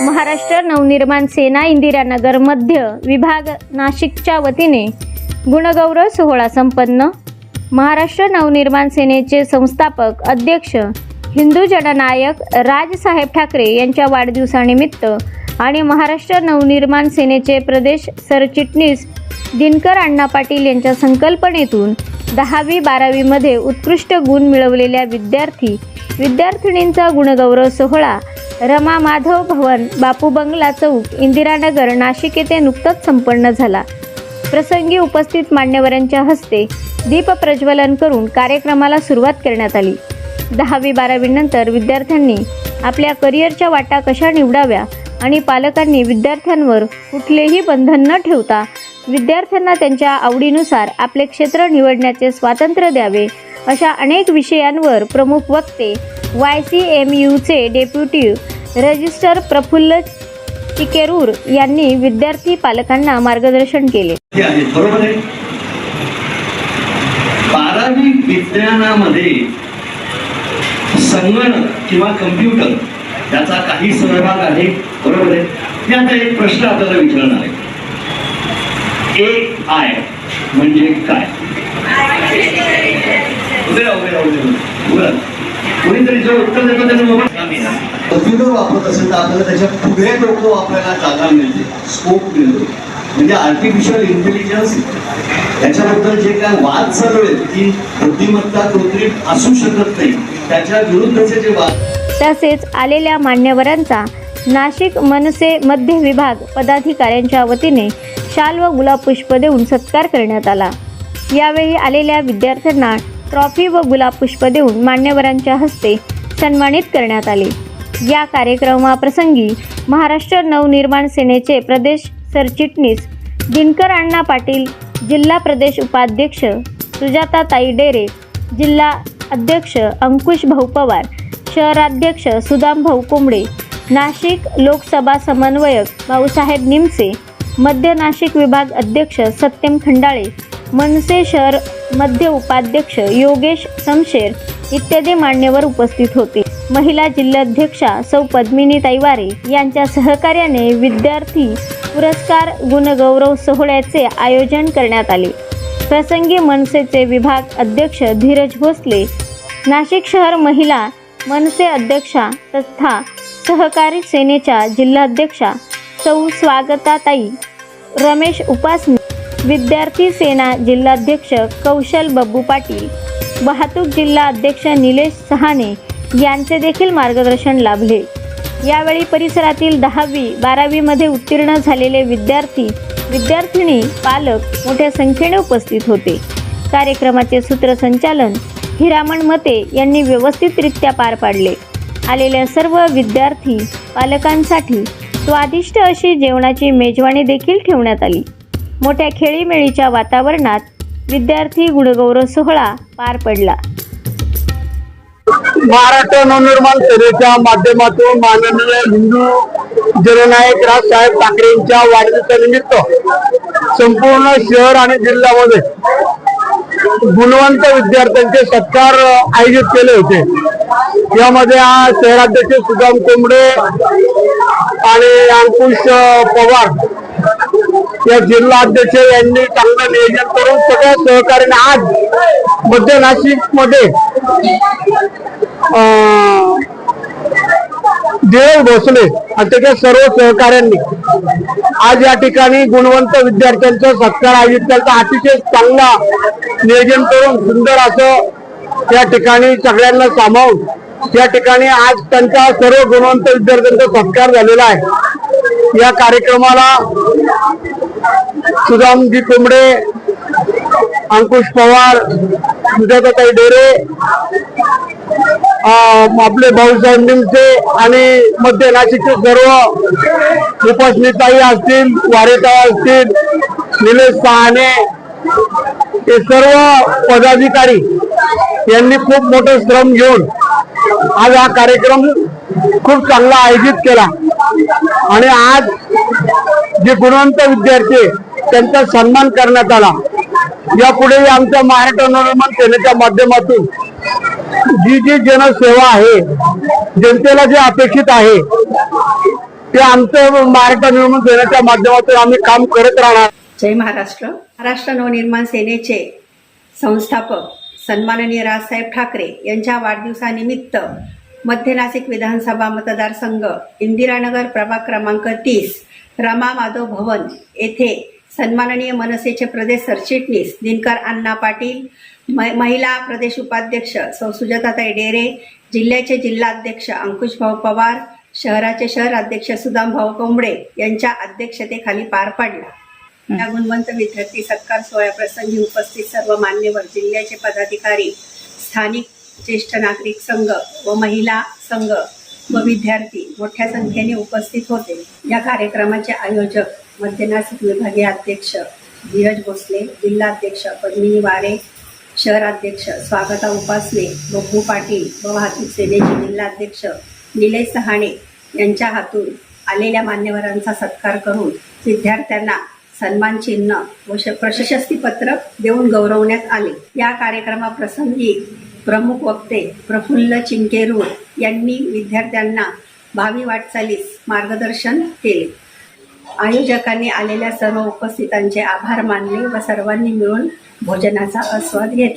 महाराष्ट्र नवनिर्माण सेना इंदिरानगर मध्य विभाग नाशिकच्या वतीने गुणगौरव सोहळा संपन्न. महाराष्ट्र नवनिर्माण सेनेचे संस्थापक अध्यक्ष हिंदू जननायक राजसाहेब ठाकरे यांच्या वाढदिवसानिमित्त आणि महाराष्ट्र नवनिर्माण सेनेचे प्रदेश सरचिटणीस दिनकर अण्णा पाटील यांच्या संकल्पनेतून दहावी बारावीमध्ये उत्कृष्ट गुण मिळवलेल्या विद्यार्थी विद्यार्थिनींचा गुणगौरव सोहळा रमा माधव भवन बापू बंगला चौक इंदिरानगर नाशिक येथे नुकताच संपन्न झाला. प्रसंगी उपस्थित मान्यवरांच्या हस्ते दीप प्रज्वलन करून कार्यक्रमाला सुरुवात करण्यात आली. दहावी बारावीनंतर विद्यार्थ्यांनी आपल्या करिअरच्या वाटा कशा निवडाव्या आणि पालकांनी विद्यार्थ्यांवर कुठलेही बंधन न ठेवता विद्यार्थ्यांना त्यांच्या आवडीनुसार आपले क्षेत्र निवडण्याचे स्वातंत्र्य द्यावे अशा अनेक विषयांवर प्रमुख वक्ते वाय सी एम यूचे डेप्युटी रजिस्टर प्रफुल्ल चिकेरूर यांनी विद्यार्थी पालकांना मार्गदर्शन केले. बरोबर आहे? बारावी विज्ञानामध्ये संगणक किंवा कम्प्युटर त्याचा काही सहभाग आहे बरोबर आहे? मी आता एक प्रश्न आपल्याला विचारणार आहे. ए आय म्हणजे काय? उभे राहा, उभे राहा, उभे राहा. बोला. कोणीतरी जो उत्तर देतो त्याचं मोबाईल कम्प्युटर वापरत असेल तर आपल्याला त्याच्या पुढे डोकं वापरायला जागा मिळते. स्कोप मिळतो. म्हणजे आर्टिफिशियल इंटेलिजन्स त्याच्याबद्दल जे काय वाद चालू आहेत की बुद्धिमत्ता कृत्रिम असू शकत नाही. त्याच्या विरुद्धचे जे वाद तसेच आलेल्या मान्यवरांचा नाशिक मनसे मध्य विभाग पदाधिकाऱ्यांच्या वतीने शाल व गुलाब पुष्प देऊन सत्कार करण्यात आला. यावेळी आलेल्या विद्यार्थ्यांना ट्रॉफी व गुलाब पुष्प देऊन मान्यवरांच्या हस्ते सन्मानित करण्यात आले. या कार्यक्रमाप्रसंगी महाराष्ट्र नवनिर्माण सेनेचे प्रदेश सरचिटणीस दिनकर अण्णा पाटील जिल्हा प्रदेश उपाध्यक्ष सुजाताताई डेरे जिल्हा अध्यक्ष अंकुश भाऊ पवार शहराध्यक्ष सुदाम भाऊ कोंबडे नाशिक लोकसभा समन्वयक भाऊसाहेब निमसे मध्य नाशिक विभाग अध्यक्ष सत्यम खंडाळे मनसे शहर मध्य उपाध्यक्ष योगेश समशेर इत्यादी मान्यवर उपस्थित होते. महिला जिल्हाध्यक्षा सौ पद्मिनी ताईवारे यांच्या सहकार्याने विद्यार्थी पुरस्कार गुणगौरव सोहळ्याचे आयोजन करण्यात आले. प्रसंगी मनसेचे विभाग अध्यक्ष धीरज भोसले नाशिक शहर महिला मनसे अध्यक्षा तथा सहकारी सेनेच्या जिल्हाध्यक्षा सौ स्वागताताई रमेश उपासनी विद्यार्थी सेना जिल्हाध्यक्ष कौशल बब्बू पाटील वाहतूक जिल्हा अध्यक्ष निलेश सहाने यांचे देखील मार्गदर्शन लाभले. यावेळी परिसरातील दहावी बारावीमध्ये उत्तीर्ण झालेले विद्यार्थी विद्यार्थिनी पालक मोठ्या संख्येने उपस्थित होते. कार्यक्रमाचे सूत्रसंचालन हिरामण मते यांनी व्यवस्थितरित्या पार पाडले. आलेल्या सर्व विद्यार्थी पालकांसाठी स्वादिष्ट अशी जेवणाची मेजवानी देखील ठेवण्यात आली. मोठ्या खेळीमेळीच्या वातावरणात विद्यार्थी गुणगौरव सोहळा पार पडला. महाराष्ट्र नवनिर्माण सेनेच्या माध्यमातून माननीय हिंदू जननायक राजसाहेब ठाकरेंच्या वाढदिवसानिमित्त संपूर्ण शहर आणि जिल्ह्यामध्ये गुणवंत विद्यार्थ्यांचे सत्कार आयोजित केले होते. यामध्ये शहराध्यक्ष सुदाम कोंबडे आणि अंकुश पवार या जिल्हा अध्यक्ष यांनी चांगलं नियोजन करून सगळ्या सहकार्याने आज मध्य नाशिकमध्ये देव भोसले आणि त्याच्या सर्व सहकाऱ्यांनी आज या ठिकाणी गुणवंत विद्यार्थ्यांचा सत्कार आयोजित केला. अतिशय चांगला नियोजन करून सुंदर असं या ठिकाणी सगळ्यांना सामावून या ठिकाणी आज त्यांचा सर्व गुणवंत विद्यार्थ्यांचा सत्कार झालेला आहे. या कार्यक्रमाला सुदामजी कोंबडे अंकुश पवार सुजाताताई डेरे आपले भाऊसाहेब निमसे आणि मध्य नाशिकचे सर्व उपासनीताई असतील वारेताई असतील निलेश सहाने हे सर्व पदाधिकारी यांनी खूप मोठं श्रम घेऊन आज हा कार्यक्रम खूप चांगला आयोजित केला. आणि आज जे गुणवंत विद्यार्थी त्यांचा सन्मान करण्यात आला. यापुढे आमच्या महाराष्ट्र नवनिर्माण सेनेच्या माध्यमातून जी जी जनसेवा आहे जनतेला जे अपेक्षित आहे ते आमचं महाराष्ट्र निर्माण सेनेच्या माध्यमातून आम्ही काम करत राहणार. जय महाराष्ट्र. महाराष्ट्र नवनिर्माण सेनेचे संस्थापक सन्माननीय राजसाहेब ठाकरे यांच्या वाढदिवसानिमित्त मध्य नाशिक विधानसभा मतदारसंघ इंदिरानगर प्रभाग क्रमांक तीस रमा माधव भवन येथे सन्माननीय मनसेचे प्रदेश सरचिटणीस दिनकर अण्णा पाटील महिला प्रदेश उपाध्यक्ष सौ सुजाताताई डेरे जिल्ह्याचे जिल्हाध्यक्ष अंकुशभाऊ पवार शहराचे शहर अध्यक्ष सुदामभाऊ कोंबडे यांच्या अध्यक्षतेखाली पार पडला. या गुणवंत विद्यार्थी सत्कार सोहळ्याप्रसंगी उपस्थित सर्व मान्यवर जिल्ह्याचे पदाधिकारी स्थानिक ज्येष्ठ नागरिक संघ व महिला संघ व विद्यार्थी मोठ्या संख्येने उपस्थित होते. या कार्यक्रमाचे आयोजक मध्य नाशिक विभागीय अध्यक्ष धीरज भोसले जिल्हाध्यक्ष पद्मिनी वारे शहराध्यक्ष स्वागता उपासने बब्बू पाटील व वाहतूक सेनेचे जिल्हाध्यक्ष निलेश सहाणे यांच्या हातून आलेल्या मान्यवरांचा सत्कार करून विद्यार्थ्यांना सन्मान चिन्ह व श- प्रशस्तीपत्र देऊन गौरवण्यात आले. या कार्यक्रमाप्रसंगी प्रमुख वक्ते प्रफुल्ल चिंकेरूर यांनी विद्यार्थ्यांना भावी वाटचालीस मार्गदर्शन केले. आयोजकांनी आलेल्या सर्व उपस्थितांचे आभार मानले व सर्वांनी मिळून भोजनाचा आस्वाद घेतला.